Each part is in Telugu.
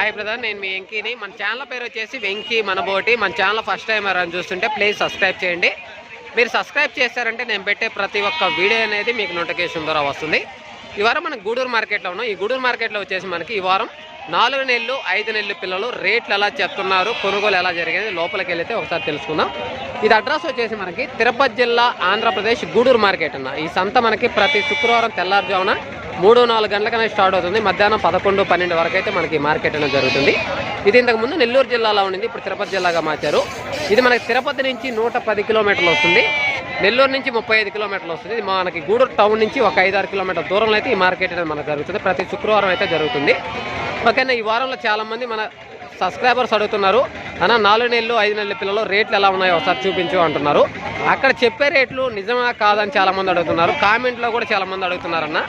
హాయ్ బ్రదర్ నేను మీ వెంకీని. మన ఛానల్ పేరు వచ్చేసి వెంకీ మనబోటి. మన ఛానల్ ఫస్ట్ టైం ఎవరైనా చూస్తుంటే ప్లీజ్ సబ్స్క్రైబ్ చేయండి. మీరు సబ్స్క్రైబ్ చేశారంటే నేను పెట్టే ప్రతి ఒక్క వీడియో అనేది మీకు నోటిఫికేషన్ ద్వారా వస్తుంది. ఈ వారం మనం గూడూరు మార్కెట్లో ఉన్నాం. ఈ గూడూరు మార్కెట్లో వచ్చేసి మనకి ఈ వారం నాలుగు నెలలు ఐదు నెలలు పిల్లలు రేట్లు ఎలా చెప్తున్నారు కొనుగోలు ఎలా జరిగింది లోపలికి వెళితే ఒకసారి తెలుసుకుందాం. ఇది అడ్రస్ వచ్చేసి మనకి తిరుపతి జిల్లా ఆంధ్రప్రదేశ్ గూడూరు మార్కెట్ అన్న. ఈ సంత మనకి ప్రతి శుక్రవారం తెల్లారుజామున మూడు నాలుగు గంటలకనే స్టార్ట్ అవుతుంది. మధ్యాహ్నం పదకొండు పన్నెండు వరకు అయితే మనకి మార్కెట్ అనేది జరుగుతుంది. ఇది ఇంతకు ముందు నెల్లూరు జిల్లాలో ఉండింది. ఇప్పుడు తిరుపతి జిల్లాగా మార్చారు. ఇది మనకి తిరుపతి నుంచి నూట పది కిలోమీటర్లు వస్తుంది. నెల్లూరు నుంచి ముప్పై ఐదు కిలోమీటర్లు వస్తుంది. ఇది మనకి గూడూరు టౌన్ నుంచి ఒక ఐదు ఆరు కిలోమీటర్ల దూరంలో అయితే ఈ మార్కెట్ అనేది మనకు జరుగుతుంది. ప్రతి శుక్రవారం అయితే జరుగుతుంది. ఓకేనా ఈ వారంలో చాలామంది మన సబ్స్క్రైబర్స్ అడుగుతున్నారు. అన్న నాలుగు నెలలు ఐదు నెలల పిల్లలు రేట్లు ఎలా ఉన్నాయో ఒకసారి చూపించు అంటున్నారు. అక్కడ చెప్పే రేట్లు నిజమా కాదని చాలామంది అడుగుతున్నారు. కామెంట్లో కూడా చాలామంది అడుగుతున్నారన్న.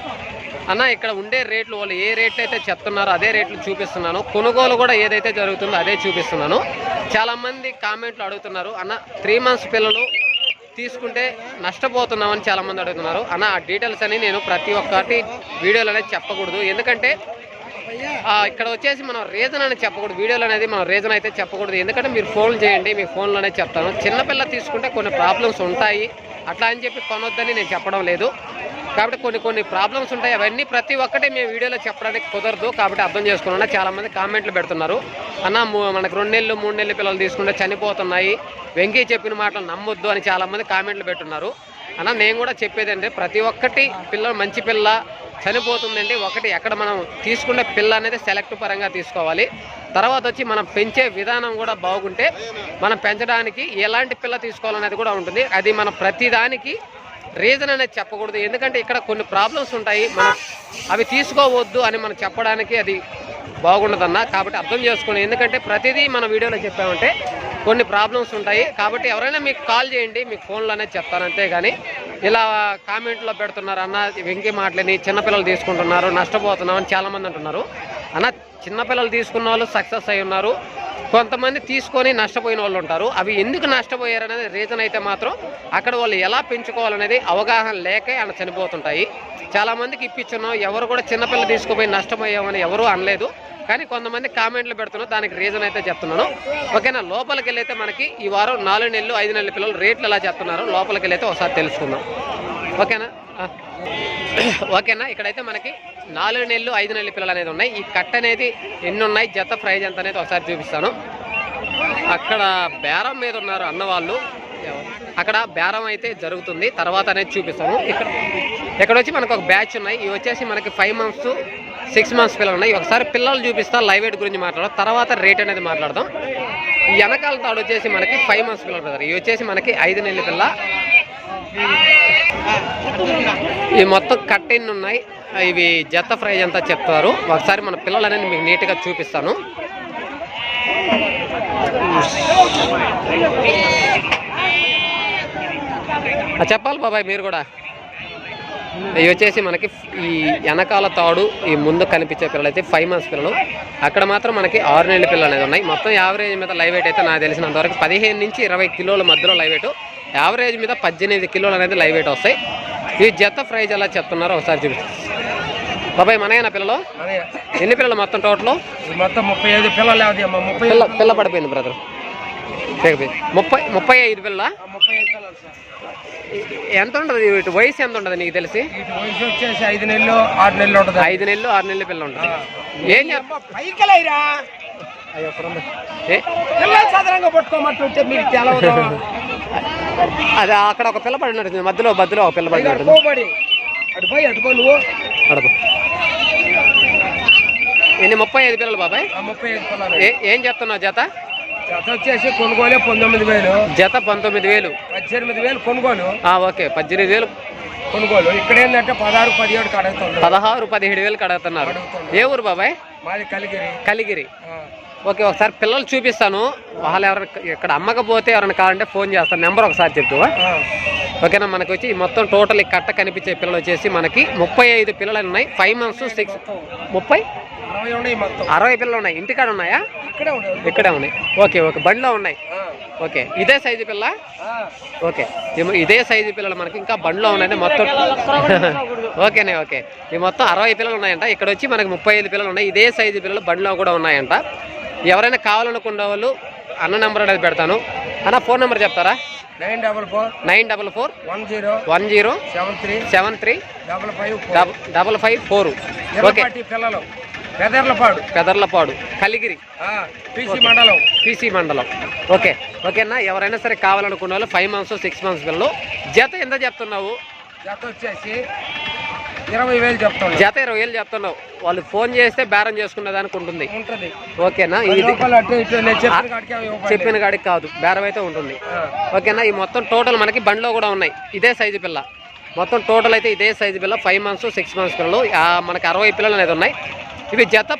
అన్న ఇక్కడ ఉండే రేట్లు వాళ్ళు ఏ రేట్లు అయితే చెప్తున్నారో అదే రేట్లు చూపిస్తున్నాను. కొనుగోలు కూడా ఏదైతే జరుగుతుందో అదే చూపిస్తున్నాను. చాలామంది కామెంట్లు అడుగుతున్నారు. అన్న త్రీ మంత్స్ పిల్లలు తీసుకుంటే నష్టపోతున్నామని చాలామంది అడుగుతున్నారు. అన్న ఆ డీటెయిల్స్ అని నేను ప్రతి ఒక్కటి వీడియోలోనే అనేది చెప్పకూడదు. ఎందుకంటే ఇక్కడ వచ్చేసి మనం రీజన్ అని చెప్పకూడదు. వీడియోలో అనేది మనం రీజన్ అయితే చెప్పకూడదు. ఎందుకంటే మీరు ఫోన్ చేయండి మీ ఫోన్లోనే చెప్తాను. చిన్నపిల్ల తీసుకుంటే కొన్ని ప్రాబ్లమ్స్ ఉంటాయి. అట్లా అని చెప్పి కొనొద్దని నేను చెప్పడం లేదు. కాబట్టి కొన్ని కొన్ని ప్రాబ్లమ్స్ ఉంటాయి. అవన్నీ ప్రతి ఒక్కటి మేము వీడియోలో చెప్పడానికి కుదరదు. కాబట్టి అర్థం చేసుకున్నా చాలామంది కామెంట్లు పెడుతున్నారు. అన్న మనకు రెండు నెలలు మూడు నెలలు పిల్లలు తీసుకుంటే చనిపోతున్నాయి. వెంకీ చెప్పిన మాటలు నమ్మొద్దు అని చాలామంది కామెంట్లు పెట్టున్నారు. అన్న నేను కూడా చెప్పేది అంటే ప్రతి ఒక్కటి పిల్ల మంచి పిల్ల చనిపోతుందండి ఒకటి ఎక్కడ మనం తీసుకునే పిల్ల అనేది సెలెక్ట్ పరంగా తీసుకోవాలి. తర్వాత వచ్చి మనం పెంచే విధానం కూడా బాగుంటే మనం పెంచడానికి ఎలాంటి పిల్ల తీసుకోవాలనేది కూడా ఉంటుంది. అది మన ప్రతిదానికి రీజన్ అనేది చెప్పకూడదు. ఎందుకంటే ఇక్కడ కొన్ని ప్రాబ్లమ్స్ ఉంటాయి. మనం అవి తీసుకోవద్దు అని మనం చెప్పడానికి అది బాగుండదన్న. కాబట్టి అర్థం చేసుకోండి. ఎందుకంటే ప్రతిదీ మన వీడియోలో చెప్పామంటే కొన్ని ప్రాబ్లమ్స్ ఉంటాయి. కాబట్టి ఎవరైనా మీకు కాల్ చేయండి. మీకు ఫోన్లోనే చెప్తాను. అంతేగాని ఇలా కామెంట్లో పెడుతున్నారు అన్న వెంకి మాటలని చిన్నపిల్లలు తీసుకుంటున్నారు నష్టపోతున్నాం అని చాలామంది అంటున్నారు. అన్న చిన్నపిల్లలు తీసుకున్న వాళ్ళు సక్సెస్ అయి ఉన్నారు. కొంతమంది తీసుకొని నష్టపోయిన వాళ్ళు ఉంటారు. అవి ఎందుకు నష్టపోయారు అనేది రీజన్ అయితే మాత్రం అక్కడ వాళ్ళు ఎలా పెంచుకోవాలనేది అవగాహన లేకే అలా చనిపోతుంటాయి. చాలామందికి ఇప్పించున్నాం. ఎవరు కూడా చిన్నపిల్ల తీసుకుపోయి నష్టపోయామని ఎవరూ అనలేదు. కానీ కొంతమంది కామెంట్లు పెడుతున్నాం దానికి రీజన్ అయితే చెప్తున్నాను. ఓకేనా? లోపలికి వెళ్ళైతే మనకి ఈ వారం నాలుగు నెలలు ఐదు నెలల పిల్లలు రేట్లు ఎలా చెప్తున్నారు? లోపలికి వెళ్ళైతే ఒకసారి తెలుసుకుందాం. ఓకేనా? ఓకేనా? ఇక్కడైతే మనకి నాలుగు నెలలు ఐదు నెలల పిల్లలు అనేది ఉన్నాయి. ఈ కట్ట అనేది ఎన్ని ఉన్నాయి జత ప్రైజ్ ఎంత అనేది ఒకసారి చూపిస్తాను. అక్కడ బేరం మీద ఉన్నారు అన్నవాళ్ళు అక్కడ బేరం అయితే జరుగుతుంది. తర్వాత అనేది చూపిస్తాను. ఇక్కడ ఇక్కడ వచ్చి మనకు ఒక బ్యాచ్ ఉన్నాయి. ఇవి వచ్చేసి మనకి ఫైవ్ మంత్స్ సిక్స్ మంత్స్ పిల్లలు ఉన్నాయి. ఒకసారి పిల్లలు చూపిస్తా లైవ్ ఎయిట్ గురించి మాట్లాడదాం. తర్వాత రేట్ అనేది మాట్లాడదాం. ఈ వెనకాల తాడు వచ్చేసి మనకి ఫైవ్ మంత్స్ పిల్లలు బ్రదర్ ఇవి వచ్చేసి మనకి ఐదు నెలల పిల్ల. ఇవి మొత్తం కట్టెన్ని ఉన్నాయి. ఇవి జత ప్రైజ్ అంతా చెప్తారు. ఒకసారి మన పిల్లలు అనేది మీకు నీట్గా చూపిస్తాను. చెప్పాలి బాబాయ్ మీరు కూడా. ఇవి వచ్చేసి మనకి ఈ వెనకాల తాడు ఈ ముందు కనిపించే పిల్లలు అయితే ఫైవ్ మంత్స్ పిల్లలు. అక్కడ మాత్రం మనకి ఆరు నెలల పిల్లలు అనేది ఉన్నాయి. మొత్తం యావరేజ్ మీద లైవ్ వెయిట్ అయితే నాకు తెలిసినంతవరకు పదిహేను నుంచి ఇరవై కిలోల మధ్యలో లైవ్ వెయిట్ యావరేజ్ మీద పద్దెనిమిది కిలోలు అనేది లైవ్ వెయిట్ వస్తాయి. ఈ జత ప్రైజ్ ఎలా చెప్తున్నారో ఒకసారి చూపిస్తాను బాబాయ్ మనయేనా పిల్లలు? ఎన్ని పిల్లలు మొత్తం టోటల్ మొత్తం ముప్పై ఐదు పిల్లలు ముప్పై పిల్ల పిల్ల పడిపోయింది బ్రదర్ ముప్పై ముప్పై ఐదు పిల్ల ఎంత ఉంటుంది? వీటి వయసు ఎంత ఉంటుంది నీకు తెలిసి? వయసు వచ్చేసి ఐదు నెలలు ఆరు నెలలు ఉంటుంది. ఐదు నెలలు ఆరు నెలల పిల్ల ఉంటుంది. ఏం చెప్ పైకిలేరా ఏ? పిల్లలు సాధారణంగా పట్టుకోమంటుంటే మీకు తెలవదు అది అక్కడ ఒక పిల్ల పడినట్టు మధ్యలో మధ్యలో ఒక పిల్ల పడినట్టు పోబడి అటు పోయి అటుకో నువ్వు. అడపు ఎన్ని ముప్పై ఐదు పిల్లలు బాబాయ్? ఏ చెప్తున్నావు జత? జత వచ్చేసి కొనుగోలే పంతొమ్మిది వేలు. జత పంతొమ్మిది వేలు. పద్దెనిమిది వేలు కొనుగోలు. ఓకే పద్దెనిమిది వేలు. కొనుగోలు. ఇక్కడ ఏంటంటే పదహారు పదిహేడు పదహారు పదిహేడు వేలు కడుగుతున్నారు. ఏ ఊరు బాబాయ్? మాది కలిగిరి. కలిగిరి. ఓకే ఒకసారి పిల్లలు చూపిస్తాను. వాళ్ళు ఎవరైనా ఇక్కడ అమ్మకపోతే ఎవరైనా కావాలంటే ఫోన్ చేస్తాను. నెంబర్ ఒకసారి చెప్తూ. ఆ, ఓకేనా? మనకి వచ్చి మొత్తం టోటల్ కట్ట కనిపించే పిల్లలు వచ్చేసి మనకి ముప్పై ఐదు పిల్లలు ఉన్నాయి. ఫైవ్ మంత్స్ సిక్స్ ముప్పై? అరవై పిల్లలు ఉన్నాయి. ఇంటికాడ ఉన్నాయా? ఇక్కడే ఉన్నాయి. Okay okay. బండిలో ఉన్నాయి. ఓకే. ఇదే సైజు పిల్ల? ఓకే. ఇదే సైజు పిల్లలు మనకి ఇంకా బండ్లో ఉన్నాయి మొత్తం ఓకేనే ఓకే. ఈ మొత్తం అరవై పిల్లలు ఉన్నాయంట. ఇక్కడ వచ్చి మనకి ముప్పై ఐదు పిల్లలు ఉన్నాయి. ఇదే సైజు పిల్లలు బండిలో కూడా ఉన్నాయంట. ఎవరైనా కావాలనుకున్న వాళ్ళు అన్న నెంబర్ అనేది పెడతాను. అన్న ఫోన్ నెంబర్ చెప్తారా? Nine double four nine double four one zero one zero seven three seven three double five double five four. Okay. పిల్లలు? పెదర్లపాడు. పెదర్లపాడు కలిగిరి. పిసి మండలం. పీసీ మండలం. ఓకే. ఓకేనా ఎవరైనా సరే కావాలనుకున్న వాళ్ళు ఫైవ్ మంత్స్ సిక్స్ మంత్స్ పిల్లలు. జత ఎంత చెప్తున్నావు? జత వచ్చేసి ఇరవై వేలు చెప్తాను జత ఇరవై వేలు చెప్తున్నావు. వాళ్ళు ఫోన్ చేస్తే బేరం చేసుకునే దానికి ఉంటుంది. ఉంటుంది. ఓకేనా? ఇది చెప్పిన కాడికి కాదు. బేరం అయితే ఉంటుంది. ఓకేనా? ఈ మొత్తం టోటల్ మనకి బండిలో కూడా ఉన్నాయి. ఇదే సైజు పిల్ల. మొత్తం టోటల్ అయితే ఇదే సైజు పిల్ల. ఫైవ్ మంత్స్ సిక్స్ మంత్స్ పిల్లలు. మనకి అరవై పిల్లలు అనేది ఉన్నాయి. ఇవి జత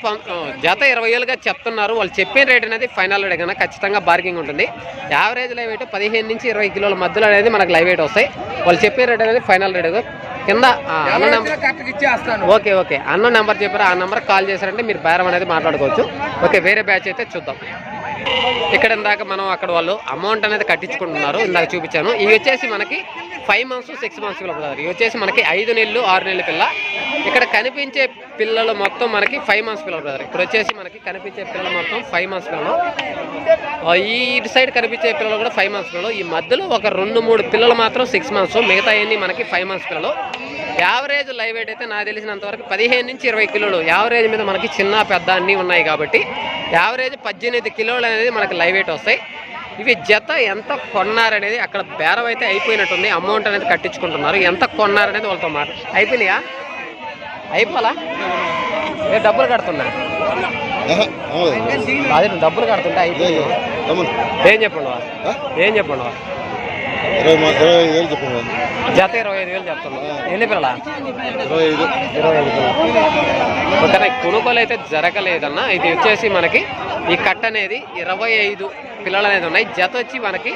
జత ఇరవై ఏళ్ళుగా చెప్తున్నారు. వాళ్ళు చెప్పిన రేట్ అనేది ఫైనల్ రేట్ కన్నా ఖచ్చితంగా బార్గింగ్ ఉంటుంది. యావరేజ్ లైవ్ వెయిట్ పదిహేను నుంచి ఇరవై కిలోల మధ్యలో అనేది మనకి లైవ్ వెయిట్ వస్తాయి. వాళ్ళు చెప్పిన రేట్ అనేది ఫైనల్ రేట్ కింద అన్న నెంబర్ ఓకే ఓకే. అన్న నెంబర్ చెప్పారు ఆ నెంబర్ కాల్ చేశారంటే మీరు బేరం అనేది మాట్లాడుకోవచ్చు. ఓకే వేరే బ్యాచ్ అయితే చూద్దాం. ఇక్కడ ఇందాక మనం అక్కడ వాళ్ళు అమౌంట్ అనేది కట్టించుకుంటున్నారు ఇందాక చూపించాను. ఇవి వచ్చేసి మనకి ఫైవ్ మంత్స్ సిక్స్ మంత్స్ పిల్లలు ఇవి వచ్చేసి మనకి ఐదు నెలలు ఆరు నెలల పిల్ల. ఇక్కడ కనిపించే పిల్లలు మొత్తం మనకి ఫైవ్ మంత్స్ పిల్లలు బ్రదర్ ఇక్కడ వచ్చేసి మనకి కనిపించే పిల్లలు మొత్తం ఫైవ్ మంత్స్ పిల్లలు. ఈ ఇటు సైడ్ కనిపించే పిల్లలు కూడా ఫైవ్ మంత్స్ పిల్లలు. ఈ మధ్యలో ఒక రెండు మూడు పిల్లలు మాత్రం సిక్స్ మంత్స్ మిగతా అన్ని మనకి ఫైవ్ మంత్స్ పిల్లలు. యావరేజ్ లైవ్ వెయిట్ అయితే నాకు తెలిసినంత వరకు పదిహేను నుంచి ఇరవై కిలోలు యావరేజ్ మీద మనకి చిన్న పెద్ద అన్నీ ఉన్నాయి కాబట్టి యావరేజ్ పద్దెనిమిది కిలోలు అనేది మనకి లైవ్ వెయిట్ వస్తాయి. ఇవి జత ఎంత కొన్నారనేది అక్కడ బేరం అయితే అయిపోయినట్టుంది. అమౌంట్ అనేది కట్టించుకుంటున్నారు. ఎంత కొన్నారనేది వాళ్ళతో మాట అయిపోయినాయా? అయిపోలా నేను డబ్బులు కడుతున్నా? అదే డబ్బులు కడుతుంటే అయిపోయింది. ఏం చెప్పండు ఏం చెప్పండు చెప్పండి జత ఇరవై ఐదు వేలు చెప్తున్నావు ఎన్ని పిల్లలా? ఇరవై ఐదు ఇరవై ఐదు కొనుగోలు అయితే జరగలేదన్నా. ఇది వచ్చేసి మనకి ఈ కట్ అనేది ఇరవై ఐదు పిల్లలు అనేది ఉన్నాయి. జత వచ్చి మనకి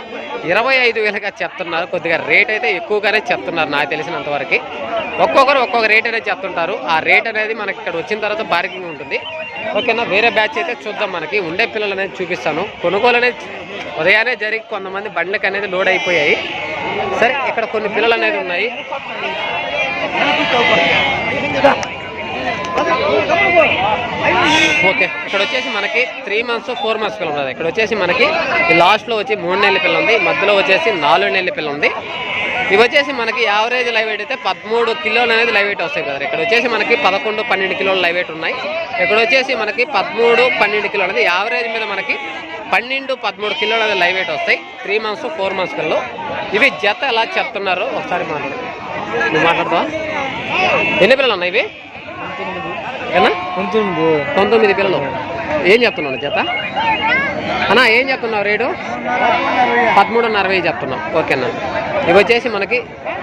ఇరవై ఐదు వేలుగా చెప్తున్నారు. కొద్దిగా రేట్ అయితే ఎక్కువగానే చెప్తున్నారు నాకు తెలిసినంత వరకు. ఒక్కొక్కరు ఒక్కొక్క రేట్ అనేది చెప్తుంటారు. ఆ రేట్ అనేది మనకి ఇక్కడ వచ్చిన తర్వాత బార్గింగ్ ఉంటుంది. ఓకేనా? వేరే బ్యాచ్ అయితే చూద్దాం మనకి. ఉండే పిల్లలు అనేది చూపిస్తాను. కొనుగోలు అనేది ఉదయాన్నే జరిగి కొంతమంది బండ్లకు అనేది లోడ్ అయిపోయాయి. సరే ఇక్కడ కొన్ని పిల్లలు అనేది ఉన్నాయి. ఓకే ఇక్కడ వచ్చేసి మనకి త్రీ మంత్స్ ఫోర్ మంత్స్ పిల్ల ఉంది ఇక్కడ వచ్చేసి మనకి లాస్ట్లో వచ్చి మూడు నెలల పిల్ల ఉంది. మధ్యలో వచ్చేసి నాలుగు నెలల పిల్ల ఉంది. ఇవి వచ్చేసి మనకి యావరేజ్ లైవ్ వెయిట్ అయితే పదమూడు కిలోలు అనేది లైవ్ వెయిట్ వస్తాయి కదా. ఇక్కడ వచ్చేసి మనకి పదకొండు పన్నెండు కిలోలు లైవ్ వెయిట్ ఉన్నాయి. ఇక్కడ వచ్చేసి మనకి పదమూడు పన్నెండు కిలోలు అనేది యావరేజ్ మీద మనకి పన్నెండు పదమూడు కిలోలు అనేది లైవ్ వెయిట్ వస్తాయి. త్రీ మంత్స్ ఫోర్ మంత్స్ పిల్లలు. ఇవి జత ఎలా చెప్తున్నారు? ఒకసారి మాట్లాడు. నువ్వు ఎన్ని పిల్లలు ఉన్నాయి ఇవి? ఏనా? పంతొమ్మిది పిల్లలు. ఏం చెప్తున్నావు జత అన్నా ఏం చెప్తున్నావు రేటు? పదమూడున్నర వెయ్యి చెప్తున్నాం ఓకేనా? ఇవి వచ్చేసి మనకి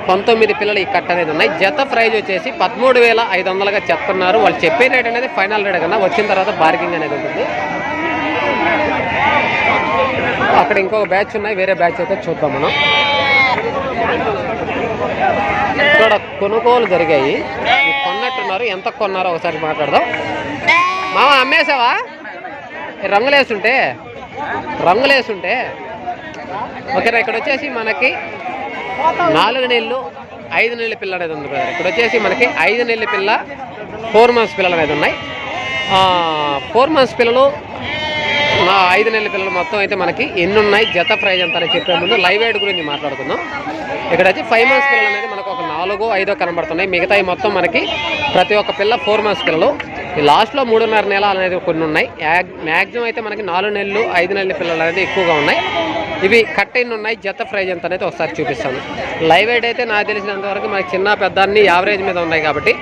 పంతొమ్మిది పిల్లలు ఈ కట్ట అనేది ఉన్నాయి. జత ప్రైజ్ వచ్చేసి పదమూడు వేల ఐదు వందలుగా చెప్తున్నారు. వాళ్ళు చెప్పే రేట్ అనేది ఫైనల్ రేట్ కన్నా వచ్చిన తర్వాత బార్గింగ్ అనేది ఉంటుంది. అక్కడ ఇంకొక బ్యాచ్ ఉన్నాయి. వేరే బ్యాచ్ అయితే చూద్దాం మనం. ఇక్కడ కొనుగోలు జరిగాయి. ఎంత కొన్నారో ఒకసారి మాట్లాడదాం. మామ అమ్మేసావా రంగులేసుంటే రంగులేసుంటే. రంగులేస్తుంటే ఓకేనా ఇక్కడ వచ్చేసి మనకి నాలుగు నెలలు ఐదు నెలల పిల్ల అనేది ఉంది కదా. ఇక్కడ వచ్చేసి మనకి ఐదు నెలల పిల్ల ఫోర్ మంత్స్ పిల్లలు అనేది ఉన్నాయి. ఫోర్ మంత్స్ పిల్లలు నా ఐదు నెలల పిల్లలు మొత్తం అయితే మనకి ఎన్ని ఉన్నాయి జత ప్రైజ్ ఎంత అని చెప్పే ముందు లైవ్ ఎయిడ్ గురించి మాట్లాడుకుందాం. ఇక్కడ వచ్చి ఫైవ్ మంత్స్ పిల్లలు అనేది మనకు నాలుగో ఐదో కనబడుతున్నాయి. మిగతాయి మొత్తం మనకి ప్రతి ఒక్క పిల్ల ఫోర్ మంత్స్ పిల్లలు. ఈ లాస్ట్లో మూడున్నర నెల అనేది కొన్ని ఉన్నాయి. మ్యాక్సిమం అయితే మనకి నాలుగు నెలలు ఐదు నెలల పిల్లలు అనేది ఎక్కువగా ఉన్నాయి. ఇవి కట్ అయిన ఉన్నాయి. జత ప్రైజ్ ఎంత అనేది ఒకసారి చూపిస్తాను. లైవ్ ఎయిడ్ అయితే నాకు తెలిసినంత వరకు మనకి చిన్న పెద్ద అన్ని యావరేజ్ మీద ఉన్నాయి కాబట్టి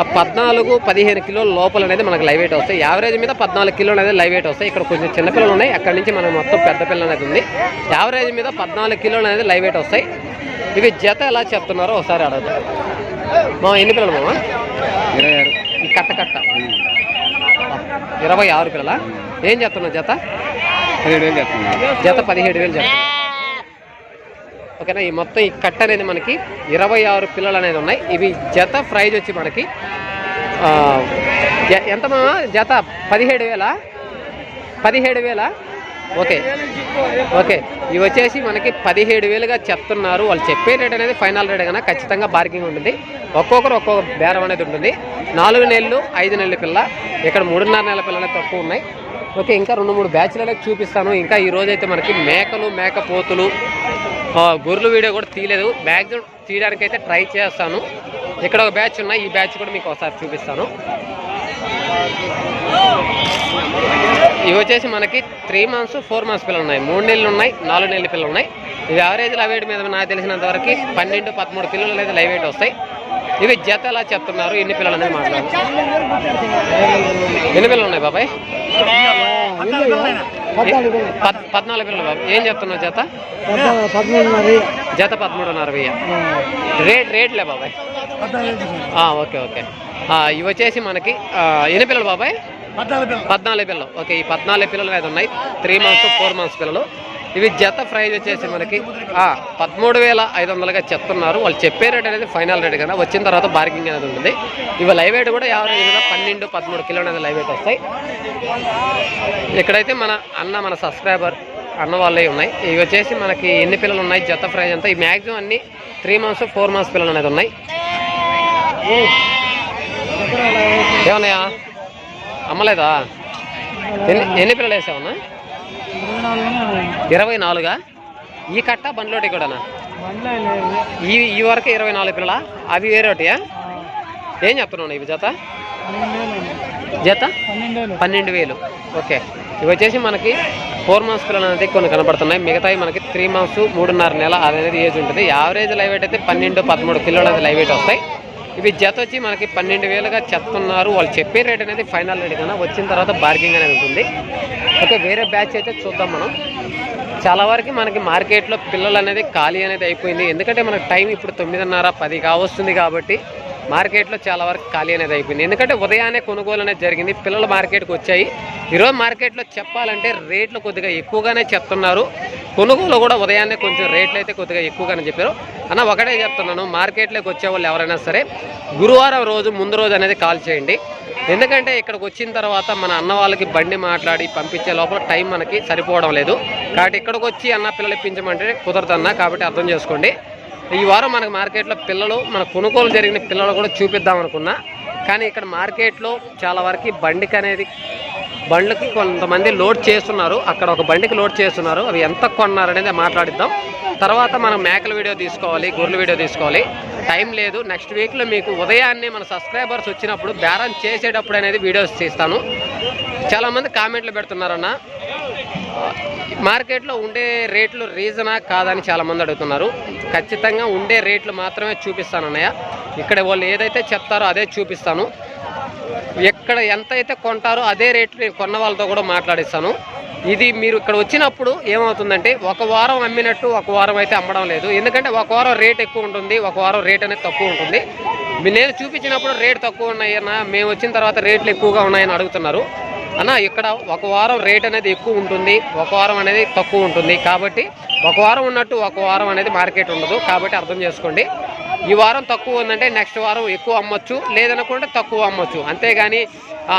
ఆ పద్నాలుగు పదిహేను కిలోల లోపల అనేది మనకు లైవ్ ఎయిట్ వస్తాయి. యావరేజ్ మీద పద్నాలుగు కిలోలు అనేది లైవ్ ఎయిట్ వస్తాయి. ఇక్కడ కొంచెం చిన్నపిల్లలు ఉన్నాయి. అక్కడ నుంచి మనం మొత్తం పెద్ద పిల్ల అనేది ఉంది. యావరేజ్ మీద పద్నాలుగు కిలోలు అనేది లైవ్ ఎయిట్ వస్తాయి. ఇవి జత ఎలా చెప్తున్నారో ఒకసారి అడగదు మా ఎన్ని పిల్లలు మామ? ఇరవై ఆరు. ఈ కట్ట కట్ట. ఇరవై ఆరు పిల్లల? ఏం చెప్తున్నావు జత? పదిహేడు వేలు చెప్తున్నాను జత పదిహేడు వేలు చెప్తున్నా ఓకేనా ఈ మొత్తం ఈ కట్ట అనేది మనకి ఇరవై ఆరు పిల్లలు అనేది ఉన్నాయి. ఇవి జత ప్రైజ్ వచ్చి మనకి ఎంత మామ? జత పదిహేడు వేల? పదిహేడు వేల? ఓకే. ఓకే. ఇవి వచ్చేసి మనకి పదిహేడు వేలుగా చెప్తున్నారు. వాళ్ళు చెప్పే రేట్ అనేది ఫైనల్ రేట్ కన్నా ఖచ్చితంగా బార్గింగ్ ఉంటుంది. ఒక్కొక్కరు ఒక్కొక్క బేరం అనేది ఉంటుంది. నాలుగు నెలలు ఐదు నెలల పిల్ల. ఇక్కడ మూడున్నర నెలల పిల్లలు తక్కువ ఉన్నాయి. ఓకే ఇంకా రెండు మూడు బ్యాచ్లు అనేది చూపిస్తాను. ఇంకా ఈ అయితే మనకి మేకలు మేకపోతులు గొర్రెలు వీడియో కూడా తీయలేదు. మ్యాక్సిమం తీయడానికి అయితే ట్రై చేస్తాను. ఇక్కడ ఒక బ్యాచ్ ఉన్నాయి. ఈ బ్యాచ్ కూడా మీకు ఒకసారి చూపిస్తాను. ఇవి వచ్చేసి మనకి త్రీ మంత్స్ ఫోర్ మంత్స్ పిల్లలు ఉన్నాయి మూడు నెలలు ఉన్నాయి నాలుగు నెలల పిల్లలు ఉన్నాయి ఇవి యావరేజ్ లైవ్ వెయిట్ మీద నాకు తెలిసినంత వరకు పన్నెండు పదమూడు పిల్లలు అనేది లైవ్ వెయిట్ వస్తాయి. ఇవి జత ఎలా చెప్తున్నారు ఎన్ని పిల్లలు అనేది మాట్లాడు ఎన్ని పిల్లలు ఉన్నాయి బాబాయ్? పద్నాలుగు పిల్లలు బాబు. ఏం చెప్తున్నావు జత? జత పదమూడున్నర వెయ్యి రేట్ రేట్లే బాబాయ్. Okay okay. ఇవి వచ్చేసి మనకి ఎన్ని పిల్లలు బాబాయ్? పద్నాలుగు పిల్లలు. ఓకే ఈ పద్నాలుగు పిల్లలు అనేది ఉన్నాయి. త్రీ మంత్స్ ఫోర్ మంత్స్ పిల్లలు. ఇవి జత ప్రైజ్ వచ్చేసి మనకి పదమూడు వేల ఐదు వందలుగా చెప్తున్నారు. వాళ్ళు చెప్పే రేట్ అనేది ఫైనల్ రేట్ కదా వచ్చిన తర్వాత బార్గింగ్ అనేది ఉంటుంది. ఇవి లైవ్ వెయిట్ కూడా యావరేజ్గా పన్నెండు పదమూడు కిలో అనేది లైవ్ వెయిట్ వస్తాయి. ఇక్కడైతే మన అన్న మన సబ్స్క్రైబర్ అన్న వాళ్ళే ఉన్నాయి. ఇవి వచ్చేసి మనకి ఎన్ని పిల్లలు ఉన్నాయి జత ప్రైజ్ అంతా ఈ మ్యాక్సిమం అన్ని త్రీ మంత్స్ ఫోర్ మంత్స్ పిల్లలు అనేది ఉన్నాయి. ఏమన్నాయా అమ్మలేదా? ఎన్ని ఎన్ని పిల్లలు వేసావన్నా ఇరవై నాలుగా? ఈ కట్ట బండ్లోటి కూడానా? ఈ ఈ వరకు ఇరవై నాలుగు పిల్లల? అవి వేరే ఒకటియా ఏం చెప్తున్నావు ఇవి జత? జత? పన్నెండు వేలు. ఓకే. ఇవి వచ్చేసి మనకి ఫోర్ మంత్స్ పిల్లలు అనేది కొన్ని కనపడుతున్నాయి. మిగతాయి మనకి త్రీ మంత్స్ మూడున్నర నెల అనేది ఏజ్ ఉంటుంది. యావరేజ్ లైవ్ వెయిట్ అయితే పన్నెండు పదమూడు కిలోలు లైవ్ వెయిట్ వస్తాయి. ఇవి జత వచ్చి మనకి పన్నెండు వేలుగా చెప్తున్నారు. వాళ్ళు చెప్పే రేట్ అనేది ఫైనల్ రేట్ కన్నా వచ్చిన తర్వాత బార్గింగ్ అనేది ఉంటుంది. ఓకే వేరే బ్యాచ్ అయితే చూద్దాం మనం. చాలా వరకు మనకి మార్కెట్లో పిల్లలు అనేది ఖాళీ అనేది అయిపోయింది. ఎందుకంటే మనకి టైం ఇప్పుడు తొమ్మిదిన్నర పది కావస్తుంది కాబట్టి మార్కెట్లో చాలా వరకు ఖాళీ అనేది అయిపోయింది. ఎందుకంటే ఉదయాన్నే కొనుగోలు అనేది జరిగింది. పిల్లలు మార్కెట్కి వచ్చాయి. ఈరోజు మార్కెట్లో చెప్పాలంటే రేట్లు కొద్దిగా ఎక్కువగానే చెప్తున్నారు. కొనుగోలు కూడా ఉదయాన్నే కొంచెం రేట్లు అయితే కొద్దిగా ఎక్కువగానే చెప్పారు. అన్న ఒకటే చెప్తున్నాను. మార్కెట్లోకి వచ్చే వాళ్ళు ఎవరైనా సరే గురువారం రోజు ముందు రోజు అనేది కాల్ చేయండి. ఎందుకంటే ఇక్కడికి వచ్చిన తర్వాత మన అన్న వాళ్ళకి బండి మాట్లాడి పంపించే లోపల టైం మనకి సరిపోవడం లేదు. కాబట్టి ఇక్కడికి వచ్చి అన్న పిల్లలు ఇప్పించమంటే కుదరదన్న కాబట్టి అర్థం చేసుకోండి. ఈ వారం మనకు మార్కెట్లో పిల్లలు మన కొనుగోలు జరిగిన పిల్లలు కూడా చూపిద్దాం అనుకున్నా. కానీ ఇక్కడ మార్కెట్లో చాలా వరకు బండికి అనేది బండ్లకి కొంతమంది లోడ్ చేస్తున్నారు. అక్కడ ఒక బండికి లోడ్ చేస్తున్నారు. అవి ఎంత కొన్నారు అనేది మాట్లాడిద్దాం. తర్వాత మనం మేకల వీడియో తీసుకోవాలి గొర్రెల వీడియో తీసుకోవాలి. టైం లేదు. నెక్స్ట్ వీక్లో మీకు ఉదయాన్నే మన సబ్స్క్రైబర్స్ వచ్చినప్పుడు బేరం చేసేటప్పుడు అనేది వీడియోస్ తీస్తాను. చాలామంది కామెంట్లు పెడుతున్నారన్న. మార్కెట్లో ఉండే రేట్లు రీజనా కాదని చాలామంది అడుగుతున్నారు. ఖచ్చితంగా ఉండే రేట్లు మాత్రమే చూపిస్తాను అన్నయ్య. ఇక్కడ వాళ్ళు ఏదైతే చెప్తారో అదే చూపిస్తాను. ఎక్కడ ఎంత అయితే కొంటారో అదే రేట్లు నేను కొన్న వాళ్ళతో కూడా మాట్లాడిస్తాను. ఇది మీరు ఇక్కడ వచ్చినప్పుడు ఏమవుతుందంటే ఒక వారం అమ్మినట్టు ఒక వారం అయితే అమ్మడం లేదు. ఎందుకంటే ఒక వారం రేట్ ఎక్కువ ఉంటుంది ఒక వారం రేట్ అనేది తక్కువ ఉంటుంది. మీ- నేను చూపించినప్పుడు రేట్ తక్కువ ఉన్నాయన్న మేము వచ్చిన తర్వాత రేట్లు ఎక్కువగా ఉన్నాయని అడుగుతున్నారు. అన్న ఇక్కడ ఒక వారం రేట్ అనేది ఎక్కువ ఉంటుంది ఒక వారం అనేది తక్కువ ఉంటుంది. కాబట్టి ఒక వారం ఉన్నట్టు ఒక వారం అనేది మార్కెట్ ఉండదు. కాబట్టి అర్థం చేసుకోండి. ఈ వారం తక్కువ ఉందంటే నెక్స్ట్ వారం ఎక్కువ అమ్మొచ్చు లేదనుకుంటే తక్కువ అమ్మొచ్చు. అంతేగాని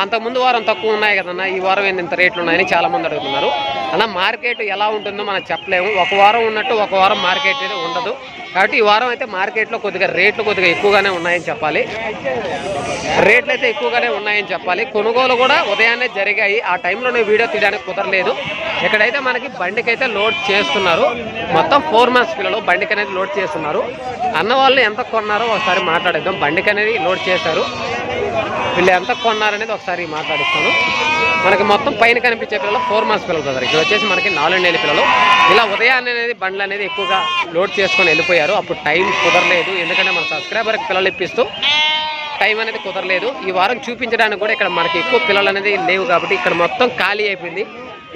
అంతకుముందు వారం తక్కువ ఉన్నాయి కదన్న ఈ వారం ఏంది ఇంత రేట్లు ఉన్నాయని చాలామంది అడుగుతున్నారు. అన్న మార్కెట్ ఎలా ఉంటుందో మనం చెప్పలేము. ఒక వారం ఉన్నట్టు ఒక వారం మార్కెట్ అయితే ఉండదు. కాబట్టి ఈ వారం అయితే మార్కెట్లో కొద్దిగా రేట్లు కొద్దిగా ఎక్కువగానే ఉన్నాయని చెప్పాలి. రేట్లు అయితే ఎక్కువగానే ఉన్నాయని చెప్పాలి. కొనుగోలు కూడా ఉదయాన్నే జరిగాయి. ఆ టైంలో నేను వీడియో తీయడానికి కుదరలేదు. ఇక్కడైతే మనకి బండికి అయితే లోడ్ చేస్తున్నారు మొత్తం ఫోర్ మంత్స్ పిల్లలు బండికి అనేది లోడ్ చేస్తున్నారు. అన్న వాళ్ళు ఎంత కొన్నారో ఒకసారి మాట్లాడేద్దాం. బండికి అనేది లోడ్ చేశారు. వీళ్ళు ఎంత కొన్నారనేది ఒకసారి మాట్లాడిస్తాను. మనకి మొత్తం పైన కనిపించే పిల్లలు ఫోర్ మంత్స్ పిల్లలు బ్రదర్ ఇక్కడ వచ్చేసి మనకి నాలుగు నెలల పిల్లలు. ఇలా ఉదయాన్నే అనేది బండ్లు అనేది ఎక్కువగా లోడ్ చేసుకొని వెళ్ళిపోయారు. అప్పుడు టైం కుదరలేదు. ఎందుకంటే మన సబ్స్క్రైబర్కి పిల్లలు ఇప్పిస్తూ టైం అనేది కుదరలేదు. ఈ వారం చూపించడానికి కూడా ఇక్కడ మనకి ఎక్కువ పిల్లలు అనేది లేవు కాబట్టి ఇక్కడ మొత్తం ఖాళీ అయిపోయింది.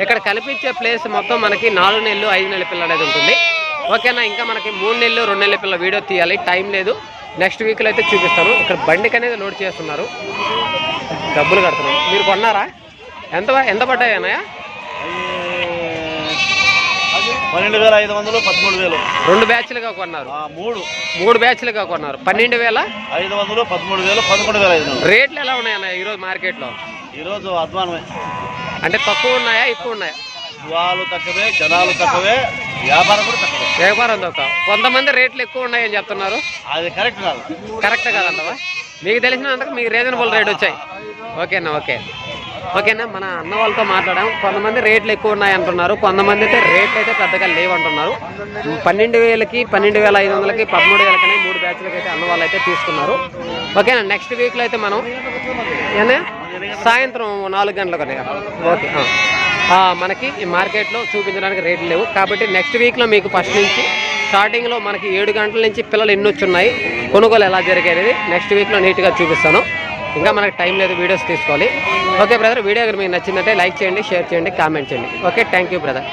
ఇక్కడ కనిపించే ప్లేస్ మొత్తం మనకి నాలుగు నెలలు ఐదు నెలల పిల్లలు అనేది ఉంటుంది. ఓకేనా ఇంకా మనకి మూడు నెలలు రెండు నెలల పిల్ల వీడియో తీయాలి. టైం లేదు. నెక్స్ట్ వీక్లో అయితే చూపిస్తాను. ఇక్కడ బండికి అనేది లోడ్ చేస్తున్నారు. డబ్బులు కడుతున్నాం. మీరు కొన్నారా? ఎంత ఎంత పడ్డాయి అన్నయ్య? పన్నెండు వేల ఐదు వందలు పదమూడు వేలు. రెండు బ్యాచ్లుగా కొన్నారు. ఆ, మూడు. మూడు బ్యాచ్లుగా కొన్నారు. పన్నెండు వేల? ఐదు వందలు పదమూడు వేలు పదకొండు వేల ఐదు వందలు. రేట్లు ఎలా ఉన్నాయి అన్నయ్య ఈరోజు మార్కెట్లో? ఈరోజు అధ్వానమే అంటే తక్కువ ఉన్నాయా ఎక్కువ ఉన్నాయా? వాళ్ళు తక్కువే జనాలు తక్కువే వ్యాపారం కూడా తక్కువే. వ్యాపారం తక్కువ. కొంతమంది రేట్లు ఎక్కువ ఉన్నాయని చెప్తున్నారు. అది కరెక్ట్ కాదు. కరెక్ట్ కాదంటవా? మీకు తెలిసినందుకు మీకు రీజనబుల్ రేట్ వచ్చాయి. ఓకేనా ఓకే. ఓకేనా మన అన్న వాళ్ళతో మాట్లాడాం. కొంతమంది రేట్లు ఎక్కువ ఉన్నాయి అంటున్నారు. కొంతమంది అయితే రేట్లు అయితే పెద్దగా లేవు అంటున్నారు. పన్నెండు వేలకి పన్నెండు వేల ఐదు వందలకి పదమూడు వేలకి మూడు బ్యాచ్లకి అయితే అన్న వాళ్ళు అయితే తీసుకున్నారు. ఓకేనా నెక్స్ట్ వీక్లో అయితే మనం ఏనా? సాయంత్రం నాలుగు గంటలకు ఓకే మనకి ఈ మార్కెట్లో చూపించడానికి రేట్లు లేవు. కాబట్టి నెక్స్ట్ వీక్లో మీకు ఫస్ట్ నుంచి స్టార్టింగ్లో మనకి ఏడు గంటల నుంచి పిల్లలు ఎన్ని వచ్చున్నాయి కొనుగోలు ఎలా జరిగేది నెక్స్ట్ వీక్లో నీట్గా చూపిస్తాను. ఇంకా మనకి టైం లేదు వీడియోస్ తీసుకోవాలి. ఓకే బ్రదర్ వీడియో మీకు నచ్చిందంటే లైక్ చేయండి షేర్ చేయండి కామెంట్ చేయండి. Okay thank you brother